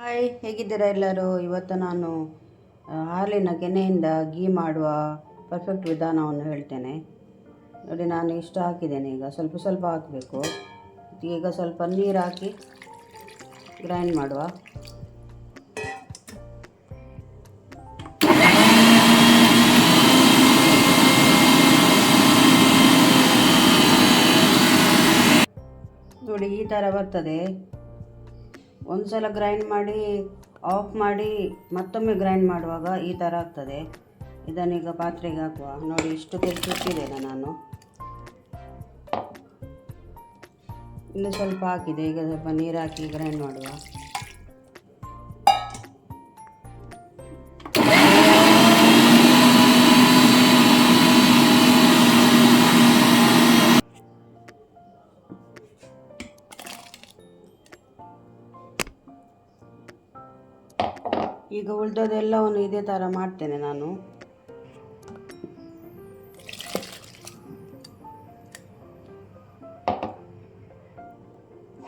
Hi ಹೇಗಿದ್ದೀರಾ ಎಲ್ಲರೂ? ಇವತ್ತು ನಾನು ಹಾಲಿನ ಕೆನೆಯಿಂದ ಗೀ ಮಾಡುವ ಪರ್ಫೆಕ್ಟ್ ವಿಧಾನವನ್ನು ಹೇಳ್ತೇನೆ. ನೋಡಿ, ನಾನು ಇಷ್ಟು ಹಾಕಿದ್ದೇನೆ ಈಗ. ಸ್ವಲ್ಪ ಸ್ವಲ್ಪ ಹಾಕಬೇಕು. ಈಗ ಸ್ವಲ್ಪ ನೀರು ಹಾಕಿ ಗ್ರೈಂಡ್ ಮಾಡುವ. ನೋಡಿ, ಈ ಥರ ಬರ್ತದೆ. ಒಂದು ಸಲ ಗ್ರೈಂಡ್ ಮಾಡಿ ಆಫ್ ಮಾಡಿ, ಮತ್ತೊಮ್ಮೆ ಗ್ರೈಂಡ್ ಮಾಡುವಾಗ ಈ ಥರ ಆಗ್ತದೆ. ಇದನ್ನೀಗ ಪಾತ್ರೆಗೆ ಹಾಕುವ. ನೋಡಿ, ಇಷ್ಟು ತೆಗೆದಿಟ್ಟಿದ್ದೇನೆ ನಾನು. ಇನ್ನು ಸ್ವಲ್ಪ ಹಾಕಿದೆ. ಈಗ ಸ್ವಲ್ಪ ನೀರು ಹಾಕಿ ಗ್ರೈಂಡ್ ಮಾಡುವ. ಈಗ ಉಳಿದದೆಲ್ಲವನ್ನು ಇದೇ ಥರ ಮಾಡ್ತೇನೆ ನಾನು.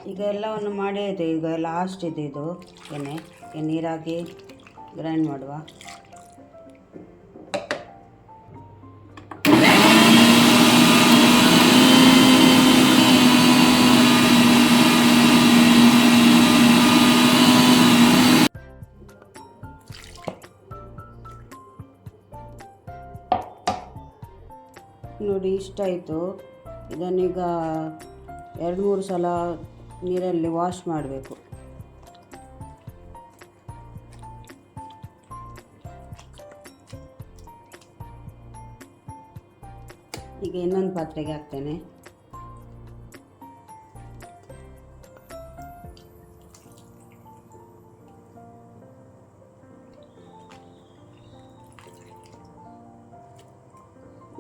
ಈಗ ಎಲ್ಲವನ್ನು ಮಾಡಿ ಇದೆ ಈಗ ಲಾಸ್ಟ್ ಇದೆ ಇದು. ಎಣ್ಣೆ ಈಗ ನೀರು ಗ್ರೈಂಡ್ ಮಾಡುವ. ನೋಡಿ ಇಷ್ಟಾಯಿತು ಇದನ್ನೀಗ ಎರಡು ಮೂರು ಸಲ ನೀರಲ್ಲಿ ವಾಶ್ ಮಾಡಬೇಕು. ಈಗ ಇನ್ನೊಂದು ಪಾತ್ರೆಗೆ ಹಾಕ್ತೇನೆ.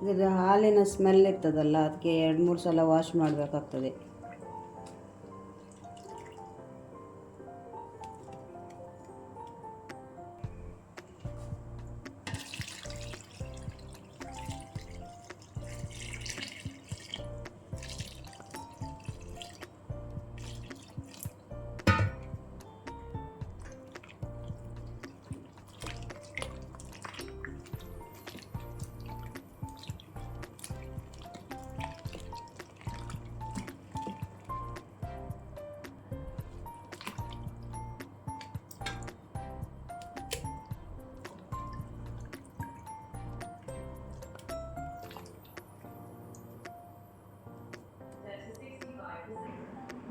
ಇದು ಹಾಲಿನ ಸ್ಮೆಲ್ ಇರ್ತದಲ್ಲ ಅದಕ್ಕೆ ಎರಡು ಮೂರು ಸಲ ವಾಶ್ ಮಾಡಬೇಕಾಗ್ತದೆ.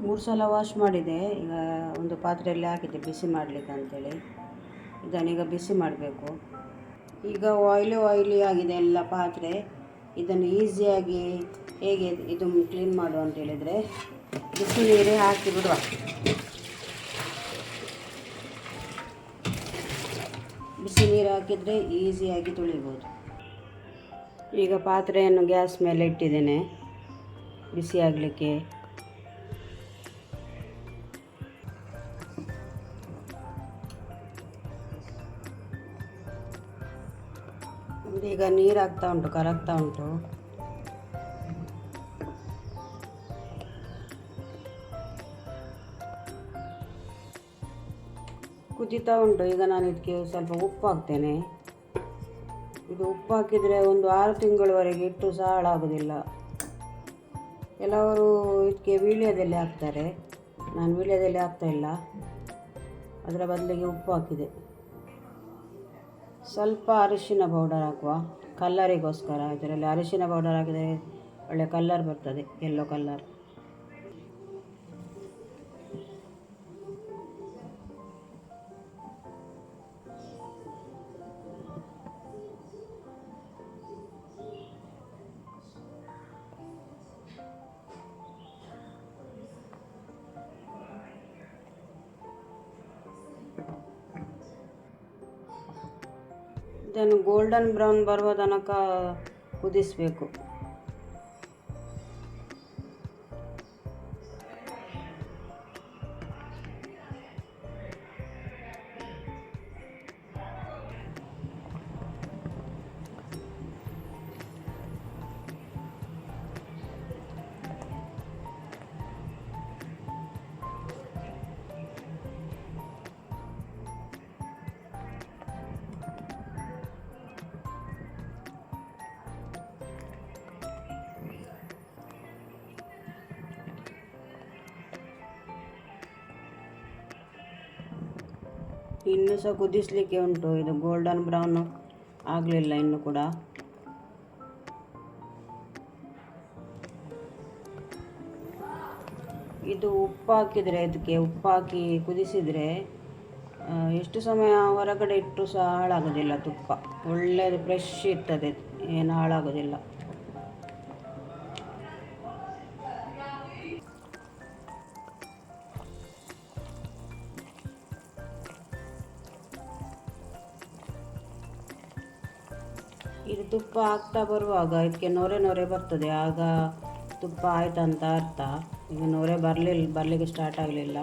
ಮೂರು ಸಲ ವಾಶ್ ಮಾಡಿದೆ. ಈಗ ಒಂದು ಪಾತ್ರೆಯಲ್ಲಿ ಹಾಕಿದ್ದೆ, ಬಿಸಿ ಮಾಡಲಿಕ್ಕೆ ಅಂತೇಳಿ. ಇದನ್ನೀಗ ಬಿಸಿ ಮಾಡಬೇಕು. ಈಗ ಆಯಿಲಿ ಆಯ್ಲಿ ಆಗಿದೆ ಎಲ್ಲ ಪಾತ್ರೆ. ಇದನ್ನು ಈಸಿಯಾಗಿ ಹೇಗೆ ಇದು ಕ್ಲೀನ್ ಮಾಡು ಅಂತ ಹೇಳಿದರೆ, ಬಿಸಿ ನೀರೇ ಹಾಕಿ ಬಿಡುವ. ಬಿಸಿ ನೀರು ಹಾಕಿದರೆ ಈಸಿಯಾಗಿ ತುಳಿಬೋದು. ಈಗ ಪಾತ್ರೆಯನ್ನು ಗ್ಯಾಸ್ ಮೇಲೆ ಇಟ್ಟಿದ್ದೇನೆ. ಬಿಸಿ ಆಗಲಿಕ್ಕೆ. ಈಗ ನೀರು ಹಾಕ್ತಾ ಉಂಟು, ಕರಗ್ತಾ ಉಂಟು. ಕುದಿತಾ ಉಂಟು, ಈಗ ನಾನು ಇದಕ್ಕೆ ಸ್ವಲ್ಪ ಉಪ್ಪು ಹಾಕ್ತೇನೆ. ಇದು ಉಪ್ಪು ಹಾಕಿದರೆ ಒಂದು ಆರು ತಿಂಗಳವರೆಗೆ ಇಟ್ಟು ಸಹ ಹಾಳಾಗೋದಿಲ್ಲ ಕೆಲವರು ಇದಕ್ಕೆ ವೀಳ್ಯದಲ್ಲಿ ಹಾಕ್ತಾರೆ. ನಾನು ವೀಳ್ಯದಲ್ಲಿ ಹಾಕ್ತಾ ಇಲ್ಲ. ಅದರ ಬದಲಿಗೆ ಉಪ್ಪು ಹಾಕಿದೆ. ಸ್ವಲ್ಪ ಅರಿಶಿನ ಪೌಡರ್ ಹಾಕುವ. ಕಲ್ಲರಿಗೋಸ್ಕರ ಇದರಲ್ಲಿ ಅರಿಶಿನ ಪೌಡರ್ ಹಾಕಿದರೆ ಒಳ್ಳೆ ಕಲ್ಲರ್ ಬರ್ತದೆ ಎಲ್ಲೋ ಕಲ್ಲರ್ ಇದನ್ನು ಗೋಲ್ಡನ್ ಬ್ರೌನ್ ಬರುವ ತನಕ ಕುದಿಸಬೇಕು. ಇನ್ನು ಸಹ ಕುದಿಸ್ಲಿಕ್ಕೆ ಉಂಟು. ಇದು ಗೋಲ್ಡನ್ ಬ್ರೌನ್ ಆಗಲಿಲ್ಲ ಇನ್ನು ಕೂಡ. ಇದು ಉಪ್ಪು ಹಾಕಿದರೆ, ಇದಕ್ಕೆ ಉಪ್ಪು ಹಾಕಿ ಕುದಿಸಿದರೆ ಎಷ್ಟು ಸಮಯ ಹೊರಗಡೆ ಇಟ್ಟು ಸಹ ಹಾಳಾಗೋದಿಲ್ಲ ತುಪ್ಪ. ಒಳ್ಳೆಯದು ಫ್ರೆಶ್ ಇರ್ತದೆ. ಏನು ಹಾಳಾಗೋದಿಲ್ಲ. ಇದು ತುಪ್ಪ ಹಾಕ್ತಾ ಬರುವಾಗ ಇದಕ್ಕೆ ನೊರೆ ನೊರೆ ಬರ್ತದೆ. ಆಗ ತುಪ್ಪ ಆಯ್ತಂತ ಅರ್ಥ. ಈಗ ನೊರೆ ಬರಲಿಲ್ಲ ಬರಲಿಕ್ಕೆ ಸ್ಟಾರ್ಟ್ ಆಗಲಿಲ್ಲ.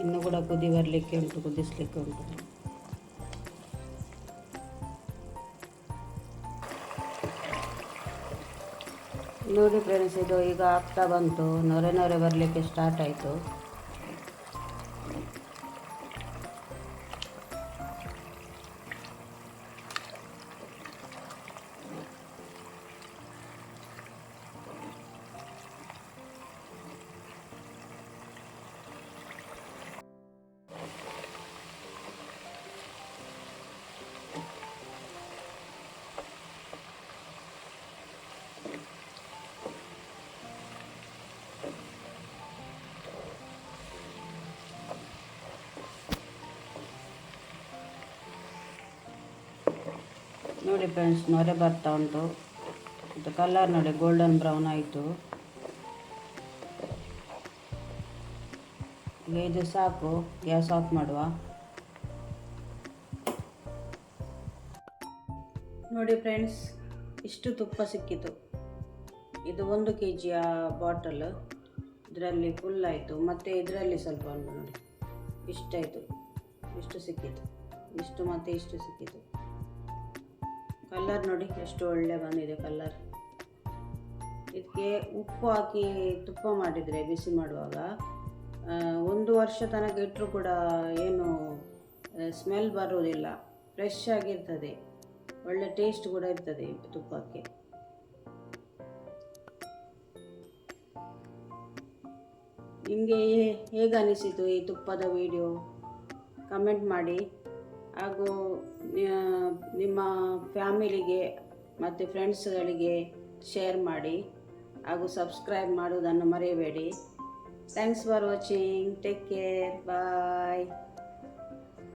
ಇನ್ನು ಕೂಡ ಕುದಿ ಬರಲಿಕ್ಕೆ ಉಂಟು, ಕುದಿಸ್ಲಿಕ್ಕೆ ಉಂಟು. ನೋಡಿ ಫ್ರೆಂಡ್ಸ್ ಇದು ಈಗ ಆಗ್ತಾ ಬಂತು. ನೊರೆ ನೊರೆ ಬರಲಿಕ್ಕೆ ಸ್ಟಾರ್ಟ್ ಆಯಿತು. ನೋಡಿ ಫ್ರೆಂಡ್ಸ್ ನೊರೆ ಬರ್ತಾ ಉಂಟು. ಮತ್ತು ಕಲರ್ ನೋಡಿ ಗೋಲ್ಡನ್ ಬ್ರೌನ್ ಆಯಿತು. ಈಗ ಇದು ಸಾಕು. ಗ್ಯಾಸ್ ಆಫ್ ಮಾಡುವ. ನೋಡಿ ಫ್ರೆಂಡ್ಸ್ ಇಷ್ಟು ತುಪ್ಪ ಸಿಕ್ಕಿತು. ಇದು ಒಂದು ಕೆ ಜಿಯ ಬಾಟಲ್ ಇದರಲ್ಲಿ ಫುಲ್ ಆಯಿತು. ಮತ್ತು ಇದರಲ್ಲಿ ಸ್ವಲ್ಪ ಉಂಟು ನೋಡಿ. ಇಷ್ಟಾಯಿತು. ಇಷ್ಟು ಸಿಕ್ಕಿತು. ಇಷ್ಟು ಮತ್ತು ಇಷ್ಟು ಸಿಕ್ಕಿತು. ಕಲರ್ ನೋಡಿ ಎಷ್ಟು ಒಳ್ಳೆ ಬಂದಿದೆ ಕಲ್ಲರ್ ಇದಕ್ಕೆ ಉಪ್ಪು ಹಾಕಿ ತುಪ್ಪ ಮಾಡಿದರೆ, ಬಿಸಿ ಮಾಡುವಾಗ. ಒಂದು ವರ್ಷ ತನಕ ಇಟ್ಟರೂ ಕೂಡ ಏನು ಸ್ಮೆಲ್ ಬರೋದಿಲ್ಲ ಫ್ರೆಶ್ ಆಗಿರ್ತದೆ ಒಳ್ಳೆ ಟೇಸ್ಟ್ ಕೂಡ ಇರ್ತದೆ ತುಪ್ಪಕ್ಕೆ. ನಿಮಗೆ ಹೇಗೆ ಅನಿಸಿತು ಈ ತುಪ್ಪದ ವಿಡಿಯೋ ಕಮೆಂಟ್ ಮಾಡಿ. ಹಾಗೂ ನಿಮ್ಮ ಫ್ಯಾಮಿಲಿಗೆ ಮತ್ತು ಫ್ರೆಂಡ್ಸ್ಗಳಿಗೆ ಶೇರ್ ಮಾಡಿ ಹಾಗೂ ಸಬ್ಸ್ಕ್ರೈಬ್ ಮಾಡುವುದನ್ನು ಮರೆಯಬೇಡಿ. Thanks for watching. Take care. Bye.